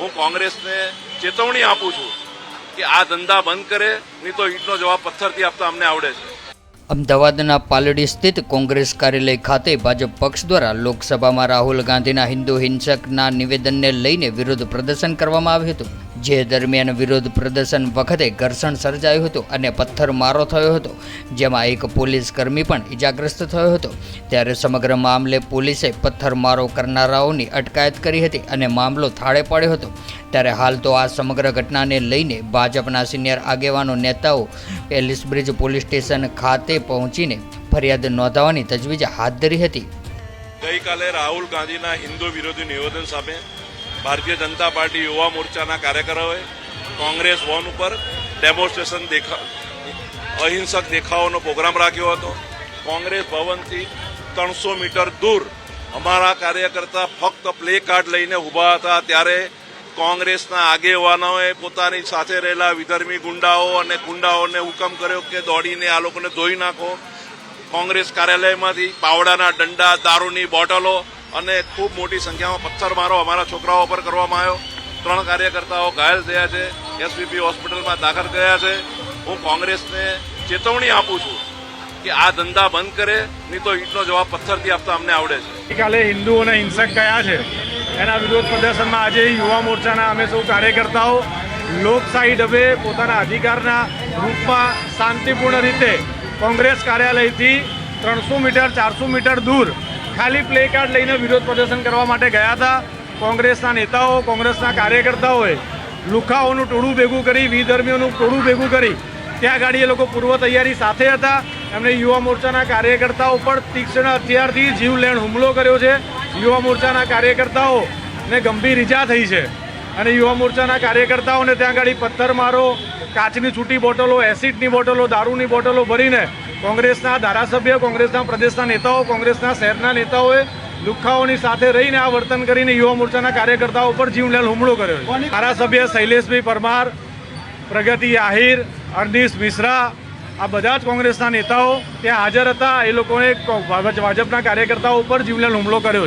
હું કોંગ્રેસને ચેતવણી આપું છું કે આ ધંધા બંધ કરે, નહીં તો ઈટનો જવાબ પથ્થરથી આપતા અમને આવડે છે. અમદાવાદના પાલડી સ્થિત કોંગ્રેસ કાર્યાલય ખાતે ભાજપ પક્ષ દ્વારા લોકસભામાં રાહુલ ગાંધીના હિન્દુ હિંસકના નિવેદનને લઈને વિરોધ પ્રદર્શન કરવામાં આવ્યું હતું. જે દરમિયાન વિરોધ પ્રદર્શન વખતે ઘર્ષણ સર્જાયું હતું અને પથ્થરમારો થયો હતો, જેમાં એક પોલીસ કર્મી પણ ઇજાગ્રસ્ત થયો હતો. ત્યારે સમગ્ર મામલે પોલીસે પથ્થરમારો કરનારાઓની અટકાયત કરી હતી અને મામલો થાળે પાડ્યો હતો. ત્યારે હાલ તો આ સમગ્ર ઘટનાને લઈને ભાજપના સિનિયર આગેવાનો, નેતાઓ એલિસ બ્રિજ પોલીસ સ્ટેશન ખાતે પહોંચીને ફરિયાદ નોંધાવવાની તજવીજ હાથ ધરી હતી. ગઈકાલે રાહુલ ગાંધીના હિન્દુ વિરોધી નિવેદન સામે ભારતીય જનતા પાર્ટી યુવા મોરચાના કાર્યકરોએ કોંગ્રેસ ભવન ઉપર ડેમોન્સ્ટ્રેશન દેખા, અહિંસક દેખાવોનો પ્રોગ્રામ રાખ્યો હતો. કોંગ્રેસ ભવનથી ત્રણસો મીટર દૂર અમારા કાર્યકર્તા ફક્ત પ્લે કાર્ડ લઈને ઊભા હતા. ત્યારે કોંગ્રેસના આગેવાનોએ પોતાની સાથે રહેલા વિધર્મી ગુંડાઓ અને ગુંડાઓને હુકમ કર્યો કે દોડીને આ લોકોને ધોઈ નાખો. કોંગ્રેસ કાર્યાલયમાંથી પાવડાના દંડા દારૂની બોટલો અને ખૂબ મોટી સંખ્યામાં પથ્થરમારો અમારા છોકરાઓ પર કરવામાં આવ્યો. ત્રણ કાર્યકર્તાઓ ઘાયલ થયા છે. એસવીપી હોસ્પિટલમાં દાખલ થયા છે. હું કોંગ્રેસને ચેતવણી આપું છું કે આ ધંધા બંધ કરે, નહીં તો ઈટનો જવાબ પથ્થરથી આપતા અમને આવડે છે. કાલે હિન્દુઓને હિંસક કયા છે? એના વિરોધ પ્રદર્શનમાં આજે યુવા મોરચાના અમે સૌ કાર્યકર્તાઓ લોકશાહી ઢબે પોતાના અધિકારના રૂપમાં શાંતિપૂર્ણ રીતે કોંગ્રેસ કાર્યાલયથી ત્રણસો મીટર, ચારસો મીટર દૂર ખાલી પ્લે કાર્ડ લઈને વિરોધ પ્રદર્શન કરવા માટે ગયા હતા. કોંગ્રેસના નેતાઓ, કોંગ્રેસના કાર્યકર્તાઓએ લુખાઓનું ટોળું ભેગું કરી, વિધર્મીઓનું ટોળું ભેગું કરી ત્યાં ગાડી એ લોકો પૂર્વ તૈયારી સાથે હતા. એમણે યુવા મોરચાના કાર્યકર્તાઓ પર તીક્ષ્ણ હથિયારથી જીવલેણ હુમલો કર્યો છે. યુવા મોરચાના કાર્યકર્તાઓને ગંભીર ઈજા થઈ છે. અને યુવા મોરચાના કાર્યકર્તાઓને ત્યાં ગાડી પથ્થરમારો કાચની છૂટી બોટલો, એસિડની બોટલો, દારૂની બોટલો ભરીને કોંગ્રેસના ધારાસભ્ય કોંગ્રેસના પ્રદેશના નેતાઓ કોંગ્રેસના શહેરના નેતાઓએ લુખ્ખાઓની સાથે રહીને આ વર્તન કરીને યુવા મોરચાના કાર્યકર્તાઓ પર જીવલેણ હુમલો કર્યો ધારાસભ્ય શૈલેષભાઈ પરમાર પ્રગતિ આહિર અર્નિશ મિશ્રા આ બધા જ કોંગ્રેસના નેતાઓ ત્યાં હાજર હતા. એ લોકોએ ભાજપના કાર્યકર્તાઓ ઉપર જીવલેણ હુમલો કર્યો છે.